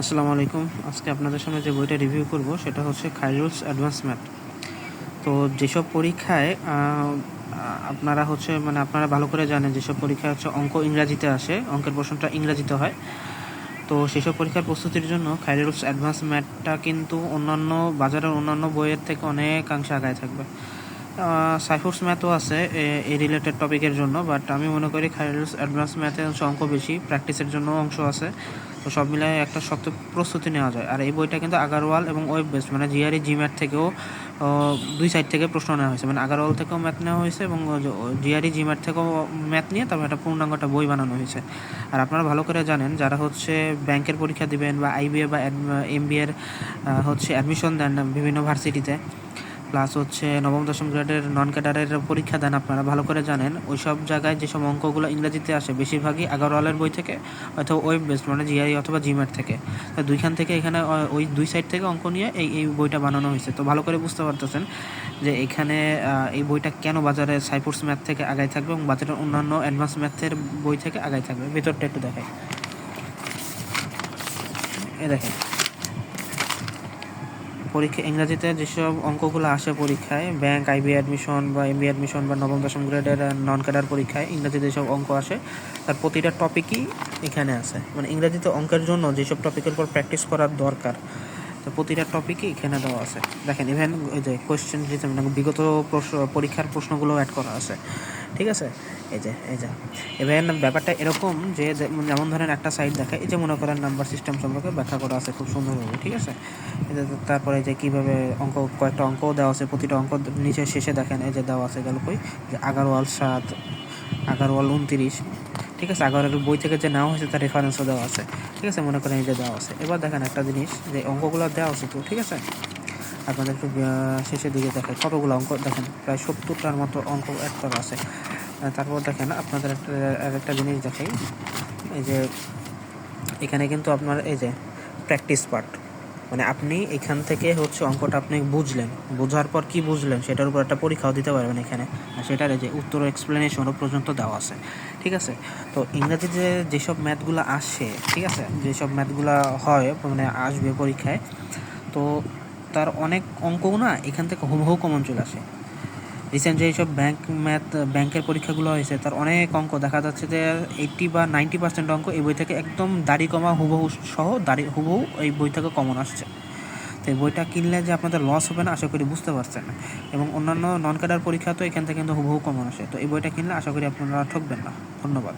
আসসালামু আলাইকুম। আজকে আপনাদের সামনে যে বইটা রিভিউ করব, সেটা হচ্ছে খাইরুলস অ্যাডভান্স ম্যাথ তো যেসব পরীক্ষায় আপনারা হচ্ছে মানে আপনারা ভালো করে জানেন, যেসব পরীক্ষায় হচ্ছে অঙ্ক ইংরাজিতে আসে, অঙ্কের প্রশ্নটা ইংরাজিতে হয়, তো সেসব পরীক্ষার প্রস্তুতির জন্য খাইরুলস অ্যাডভান্স ম্যাথটা কিন্তু অন্যান্য বাজারের অন্যান্য বইয়ের থেকে অনেকাংশে আগায় থাকবে। সাইফোর্স ম্যাথও আছে এই রিলেটেড টপিকের জন্য বাট আমি মনে করি খাইরুলস অ্যাডভান্স ম্যাথে হচ্ছে অঙ্ক বেশি প্র্যাকটিসের জন্য অংশ আছে। তো সব মিলিয়ে একটা শক্ত প্রস্তুতি নেওয়া যায়। আর এই বইটা কিন্তু আগারওয়াল এবং ওয়েব বেসড মানে জিআরই জি ম্যাথ থেকেও দুই সাইড থেকে প্রশ্ন নেওয়া হয়েছে। মানে আগারওয়াল থেকেও ম্যাথ নেওয়া হয়েছে এবং জিআরই জি ম্যাথ থেকেও ম্যাথ নিয়ে তারপর একটা পূর্ণাঙ্গটা বই বানানো হয়েছে। আর আপনারা ভালো করে জানেন, যারা হচ্ছে ব্যাংকের পরীক্ষা দিবেন বা আইবিএ বা এমবিএর হচ্ছে অ্যাডমিশন দেন বিভিন্ন ভার্সিটিতে প্লাস হচ্ছে নবম, দশম গ্রেডের নন ক্যাডারের পরীক্ষা দেন আপনারা, ভালো করে জানেন। ওই সব জায়গায় যেসব অঙ্কগুলো ইংরেজিতে আসে, বেশিরভাগই আগারওয়ালের বই থেকে অথবা ওয়েব বেসড মানে জিআই অথবা জিম্যাট থেকে। তো দুইখান থেকে এখানে ওই দুই সাইড থেকে অঙ্ক নিয়ে এই এই বইটা বানানো হয়েছে। তো ভালো করে বুঝতে পারতেছেন যে এখানে এই বইটা কেন বাজারে সাইফোর্স ম্যাথ থেকে আগায় থাকবে এবং বাজারের অন্যান্য অ্যাডভান্স ম্যাথের বই থেকে আগায় থাকবে? ভেতরটা একটু দেখাই। এ দেখেন। পরীক্ষা ইংরাজিতে যেসব অঙ্কগুলো আসে পরীক্ষায় ব্যাংক আইবি অ্যাডমিশন বা এমবি অ্যাডমিশন বা নবম, দশম গ্রেডের নন ক্যাডার পরীক্ষায় ইংরাজিতে যেসব অঙ্ক আসে, তার প্রতিটা টপিকই এখানে আছে। মানে ইংরাজিতে অঙ্কের জন্য যেসব টপিকের উপর প্র্যাকটিস করার দরকার তো প্রতিটা টপিকই এখানে দেওয়া আছে। দেখেন ইভেন ওই যে কোয়েশ্চেন বিগত পরীক্ষার প্রশ্নগুলো অ্যাড করা আছে। ঠিক আছে? এই যে এই যে। ইভেন ব্যাপারটা এরকম যে যেমন ধরেন একটা সাইড দেখায় এই যে মনে করেন নাম্বার সিস্টেম সম্পর্কে ব্যাখ্যা করা আছে খুব সুন্দরভাবে, ঠিক আছে? তারপরে যে কীভাবে অঙ্ক, কয়েকটা অঙ্কও দেওয়া আছে, প্রতিটা অঙ্ক নিচে শেষে দেখেন, এই যে দেওয়া আছে গেল কই? যে আগারওয়াল সাত আগারওয়াল উনতিরিশ। ঠিক আছে আগারওয়ালের বই থেকে যে নেওয়া হয়েছে, তার রেফারেন্সও দেওয়া আছে। ঠিক আছে, মনে করেন যে দেওয়া আছে। এবার দেখেন একটা জিনিস, যে অঙ্কগুলো দেওয়া আছে তো, ঠিক আছে? আপনাদের একটু শেষের দিকে দেখেন কতগুলো অঙ্ক, দেখেন, প্রায় সত্তরটার মতো অঙ্ক অ্যাড করা আছে। তারপর দেখেন, আপনাদের একটা একটা জিনিস দেখাই এই যে, এখানে কিন্তু আপনার, এই যে প্র্যাকটিস পার্ট মানে আপনি এখান থেকে হচ্ছে অঙ্কটা আপনি বুঝলেন। বোঝার পর কি বুঝলেন? সেটার উপর একটা পরীক্ষাও দিতে পারবেন এখানে। আর সেটার যে উত্তর এক্সপ্লেনেশনও পর্যন্ত দেওয়া আছে। ঠিক আছে? তো ইংরাজিতে যেসব ম্যাথগুলো আসে, ঠিক আছে? যেসব ম্যাথগুলো হয় মানে আসবে পরীক্ষায়, তো তার অনেক অঙ্কও না এখান থেকে হুবহু কমন চলে আসে। রিসেন্ট যে এইসব ব্যাংক ম্যাথ ব্যাংকের পরীক্ষাগুলো হয়েছে, তার অনেক অঙ্ক। দেখা যাচ্ছে যে এইট্টি বা নাইনটি পার্সেন্ট অঙ্ক এই বই থেকে একদম দাড়ি কমা, হুবহু সহ দাড়ি, হুবহু এই বই থেকে কমন আসছে। তো এই বইটা কিনলে যে আপনাদের লস হবে না, আশা করি বুঝতে পারছেন। এবং অন্যান্য নন ক্যাডার পরীক্ষা তো এখান থেকে কিন্তু হুবহু কমন আসে। তো এই বইটা কিনলে আশা করি আপনারা ঠকবেন না। ধন্যবাদ।